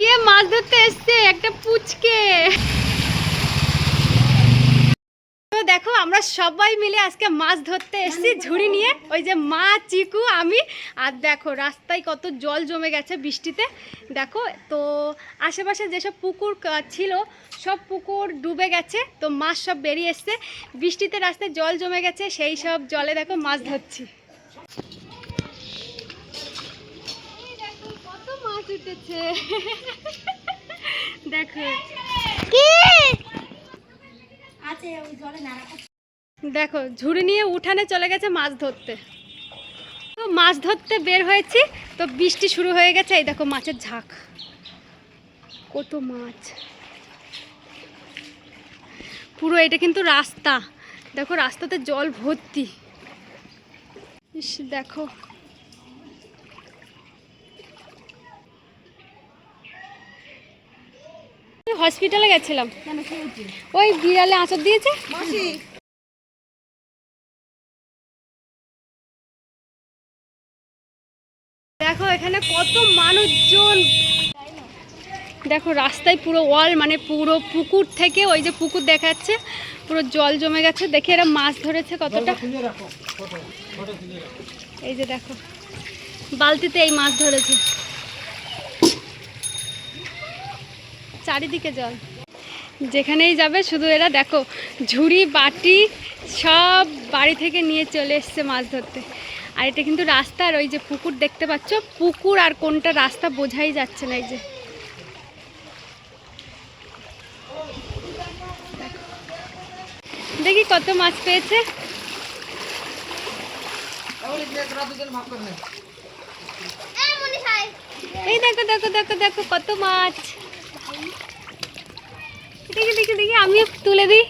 কে মাছ ধরতে এসছে? একটা পুচকে। তো দেখো, আমরা সবাই মিলে আজকে মাছ ধরতে এসেছি ঝুড়ি নিয়ে। ওই যে মা, চিকু, আমি। আর দেখো, রাস্তায় কত জল জমে গেছে বৃষ্টিতে। দেখো, তো আশেপাশে যেসব পুকুর ছিল, সব পুকুর ডুবে গেছে। তো মাছ সব বেরিয়ে এসছে। বৃষ্টিতে রাস্তায় জল জমে গেছে, সেই সব জলে দেখো মাছ ধরছি এই দেখো দেখো। দেখো ঝুড়ি নিয়ে উঠানে চলে গেছে মাছ ধরতে। তো মাছ ধরতে বের হয়েছি তো বৃষ্টি শুরু হয়ে গেছে। এই দেখো মাছের ঝাঁক। কত মাছ। পুরো এটা কিন্তু রাস্তা। দেখো রাস্তাতে জল ভর্তি। ইস দেখো। হসপিটালে গেছিলাম। ওই বিড়ালে আঁচড় দিয়েছে। দেখো, এখানে কত মানুষজন। দেখো, রাস্তায় পুরো ওয়াল মানে পুরো পুকুর থেকে ওই যে পুকুর দেখাচ্ছে, পুরো জল জমে গেছে। দেখে এরা মাছ ধরেছে কতটা। এই যে দেখো, বালতিতে এই মাছ ধরেছে। চারিদিকে জল। যেখানেই যাবে শুধু এরা, দেখো, ঝুড়ি, বাটি, সব বাড়ি থেকে নিয়ে চলে এসছে মাছ ধরতে। আর এটা কিন্তু রাস্তা আর ওই যে পুকুর দেখতে পাচ্ছ? পুকুর আর কোনটা রাস্তা বোঝাই যাচ্ছে না এই যে। দেখি কত মাছ পেয়েছে। এই দেখো দেখো দেখো দেখো, কত মাছ। দেখি দেখি দেখি আমিও তুলে দিই।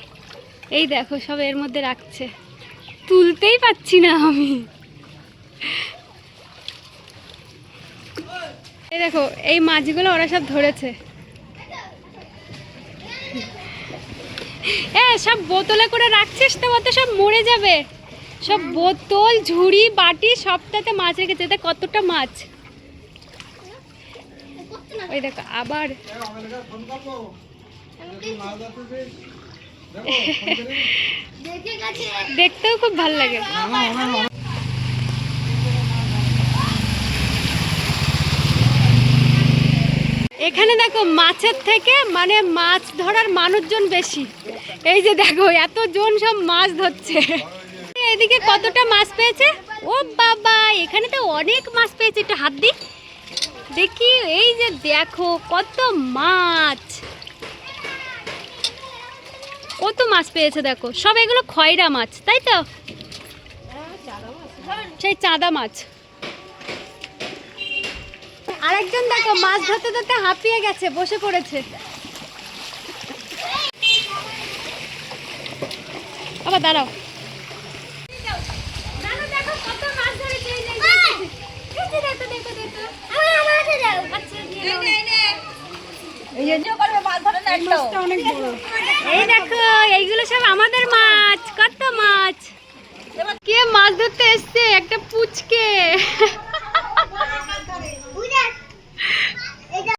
এই দেখো, সব এর মধ্যে রাখছে। তুলতেই পাচ্ছি না আমি। এই দেখো, এই মাছগুলো ওরা সব ধরেছে। এ, সব বোতলে করে রাখছিস তো ওতে সব মরে যাবে। সব বোতল, ঝুড়ি, বাটি, সবটাতে মাছ রেখেছে। কতটা মাছ? ওই দেখো, আবার দেখতেও খুব ভালো লাগে। এখানে দেখো, মাছের থেকে মানে মাছ ধরার মানুষজন বেশি। এই যে দেখো, এতজন সব মাছ ধরছে। এদিকে কতটা মাছ পেয়েছে? ও বাবা, এখানে তো অনেক মাছ পেয়েছে, একটু হাত দি দেখি, এই যে দেখো কত মাছ। কত মাছ পেয়েছে দেখো, সব এগুলো খয়রা মাছ, তাই তো? সেই চাঁদা মাছ। আরেকজন দেখো, মাছ ধরতে ধরতে হাঁপিয়ে গেছে, বসে পড়েছে। আবার দাঁড়াও। এই দেখো এইগুলো সব আমাদের মাছ কত মাছ। কে মাছ ধরতে এসছে? একটা পুচকে।